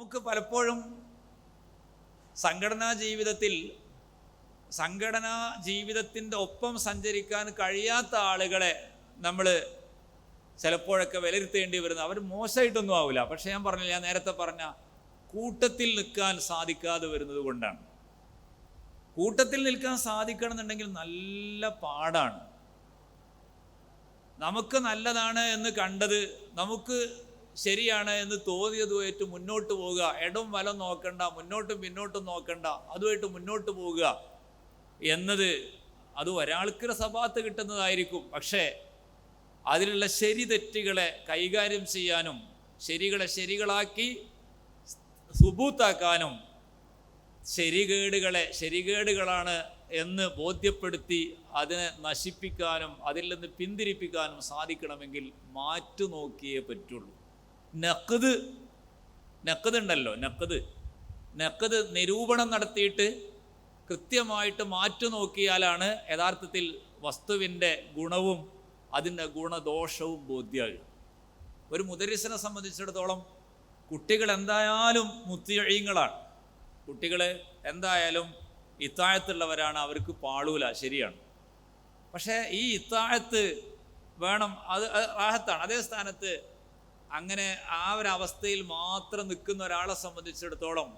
നമുക്ക് പലപ്പോഴും സംഘടനാ ജീവിതത്തിൽ സംഘടനാ ജീവിതത്തിന്റെ ഒപ്പം സഞ്ചരിക്കാൻ കഴിയാത്ത ആളുകളെ നമ്മൾ ചിലപ്പോഴൊക്കെ വിലയിരുത്തേണ്ടി വരുന്നത് അവർ മോശമായിട്ടൊന്നും ആവില്ല. പക്ഷേ ഞാൻ പറഞ്ഞില്ല ഞാൻ നേരത്തെ പറഞ്ഞ കൂട്ടത്തിൽ നിൽക്കാൻ സാധിക്കാതെ വരുന്നത് കൊണ്ടാണ്. കൂട്ടത്തിൽ നിൽക്കാൻ സാധിക്കണം എന്നുണ്ടെങ്കിൽ നല്ല പാടാണ്. നമുക്ക് നല്ലതാണ് എന്ന് കണ്ടത് നമുക്ക് ശരിയാണ് എന്ന് തോന്നിയതുമായിട്ട് മുന്നോട്ട് പോവുക. ഇടം വലം നോക്കണ്ട മുന്നോട്ടും പിന്നോട്ടും നോക്കണ്ട അതുമായിട്ട് മുന്നോട്ട് പോവുക എന്നത് അത് ഒരാൾക്കൊരു സഭാത്ത് കിട്ടുന്നതായിരിക്കും. പക്ഷേ അതിലുള്ള ശരി തെറ്റുകളെ കൈകാര്യം ചെയ്യാനും ശരികളെ ശരികളാക്കി സുബൂത്താക്കാനും ശരികേടുകളെ ശരികേടുകളാണ് എന്ന് ബോധ്യപ്പെടുത്തി അതിനെ നശിപ്പിക്കാനും അതിൽ നിന്ന് പിന്തിരിപ്പിക്കാനും സാധിക്കണമെങ്കിൽ മാറ്റു നോക്കിയേ പറ്റുള്ളൂ. നക്കത് നക്കത് ഉണ്ടല്ലോ നക്കത് നക്കത് നിരൂപണം നടത്തിയിട്ട് കൃത്യമായിട്ട് മാറ്റു നോക്കിയാലാണ് യഥാർത്ഥത്തിൽ വസ്തുവിന്റെ ഗുണവും അതിന്റെ ഗുണദോഷവും ബോധ്യമാകുക ഒരു മുദരിസിനെ സംബന്ധിച്ചിടത്തോളം കുട്ടികൾ എന്തായാലും മുത്തിയഴിയങ്ങളാണ് കുട്ടികൾ എന്തായാലും ഇത്താഴത്തുള്ളവരാണ് അവർക്ക് പാളൂല ശരിയാണ്. പക്ഷേ ഈ ഇത്താഴത്ത് വേണം അത് റാഹത്താണ് അതേ സ്ഥാനത്ത് അങ്ങനെ ആ ഒരു അവസ്ഥയിൽ മാത്രം നിൽക്കുന്ന ഒരാളെ സംബന്ധിച്ചിടത്തോളം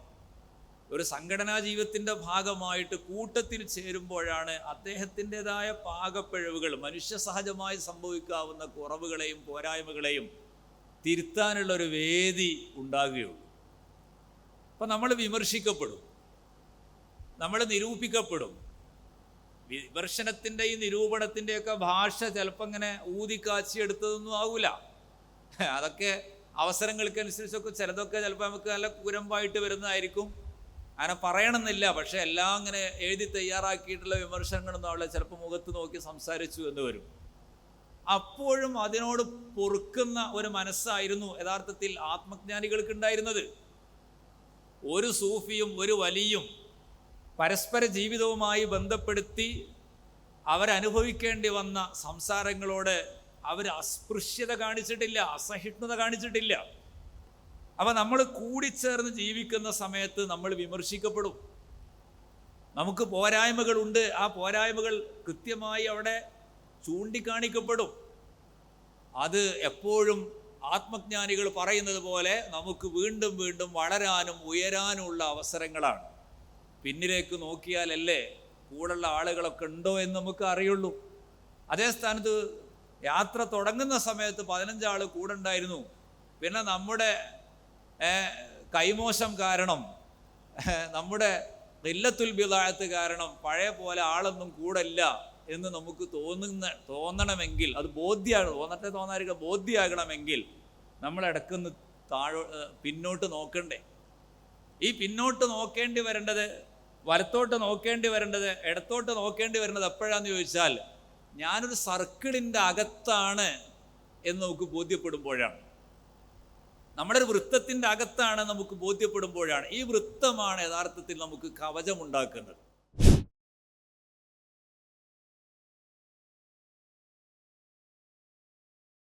ഒരു സംഘടനാ ജീവിതത്തിന്റെ ഭാഗമായിട്ട് കൂട്ടത്തിൽ ചേരുമ്പോഴാണ് അദ്ദേഹത്തിന്റെതായ പാകപ്പിഴവുകൾ മനുഷ്യ സഹജമായി സംഭവിക്കാവുന്ന കുറവുകളെയും പോരായ്മകളെയും തിരുത്താനുള്ള ഒരു വേദി ഉണ്ടാകുകയുള്ളൂ. അപ്പം നമ്മൾ വിമർശിക്കപ്പെടും നമ്മൾ നിരൂപിക്കപ്പെടും. വിമർശനത്തിന്റെയും നിരൂപണത്തിന്റെയൊക്കെ ഭാഷ ചിലപ്പോൾ ഇങ്ങനെ ഊതിക്കാച്ചി എടുത്തതൊന്നും ആകൂല അതൊക്കെ അവസരങ്ങൾക്കനുസരിച്ചൊക്കെ ചിലതൊക്കെ ചിലപ്പോൾ നമുക്ക് നല്ല കുരമ്പായിട്ട് വരുന്നതായിരിക്കും. അങ്ങനെ പറയണമെന്നില്ല പക്ഷെ എല്ലാം അങ്ങനെ എഴുതി തയ്യാറാക്കിയിട്ടുള്ള വിമർശനങ്ങളൊന്നും അവളെ ചിലപ്പോൾ മുഖത്ത് നോക്കി സംസാരിച്ചു എന്ന് വരും. അപ്പോഴും അതിനോട് പൊറുക്കുന്ന ഒരു മനസ്സായിരുന്നു യഥാർത്ഥത്തിൽ ആത്മജ്ഞാനികൾക്ക് ഉണ്ടായിരുന്നത് ഒരു സൂഫിയും ഒരു വലിയും പരസ്പര ജീവിതവുമായി ബന്ധപ്പെടുത്തി അവരനുഭവിക്കേണ്ടി വന്ന സംസാരങ്ങളോട് അവർ അസ്പൃശ്യത കാണിച്ചിട്ടില്ല അസഹിഷ്ണുത കാണിച്ചിട്ടില്ല. അവ നമ്മൾ കൂടിച്ചേർന്ന് ജീവിക്കുന്ന സമയത്ത് നമ്മൾ വിമർശിക്കപ്പെടും. നമുക്ക് പോരായ്മകളുണ്ട് ആ പോരായ്മകൾ കൃത്യമായി അവിടെ ചൂണ്ടിക്കാണിക്കപ്പെടും. അത് എപ്പോഴും ആത്മജ്ഞാനികൾ പറയുന്നത് പോലെ നമുക്ക് വീണ്ടും വീണ്ടും വളരാനും ഉയരാനുമുള്ള അവസരങ്ങളാണ്. പിന്നിലേക്ക് നോക്കിയാലല്ലേ കൂടുള്ള ആളുകളൊക്കെ ഉണ്ടോ എന്ന് നമുക്ക് അറിയുള്ളൂ. അതേ സ്ഥാനത്ത് യാത്ര തുടങ്ങുന്ന സമയത്ത് പതിനഞ്ചാൾ കൂടെ ഉണ്ടായിരുന്നു പിന്നെ നമ്മുടെ കൈമോശം കാരണം നമ്മുടെ ഇല്ലത്തുൽ ബിതായത്ത് കാരണം പഴയ പോലെ ആളൊന്നും കൂടല്ല എന്ന് നമുക്ക് തോന്നുന്ന തോന്നണമെങ്കിൽ അത് ബോധ്യമാണ് തോന്നട്ടെ തോന്നാതിരിക്കുക ബോധ്യമാകണമെങ്കിൽ നമ്മൾ ഇടക്കുന്ന് താഴോ പിന്നോട്ട് നോക്കണ്ടേ. ഈ പിന്നോട്ട് നോക്കേണ്ടി വരേണ്ടത് വലത്തോട്ട് നോക്കേണ്ടി വരേണ്ടത് ഇടത്തോട്ട് നോക്കേണ്ടി വരേണ്ടത് എപ്പോഴാന്ന് ചോദിച്ചാൽ ഞാനൊരു സർക്കിളിന്റെ അകത്താണ് എന്ന് നമുക്ക് ബോധ്യപ്പെടുമ്പോഴാണ്. നമ്മുടെ ഒരു വൃത്തത്തിന്റെ അകത്താണ് നമുക്ക് ബോധ്യപ്പെടുമ്പോഴാണ്. ഈ വൃത്തമാണ് യഥാർത്ഥത്തിൽ നമുക്ക് കവചമുണ്ടാക്കുന്നത്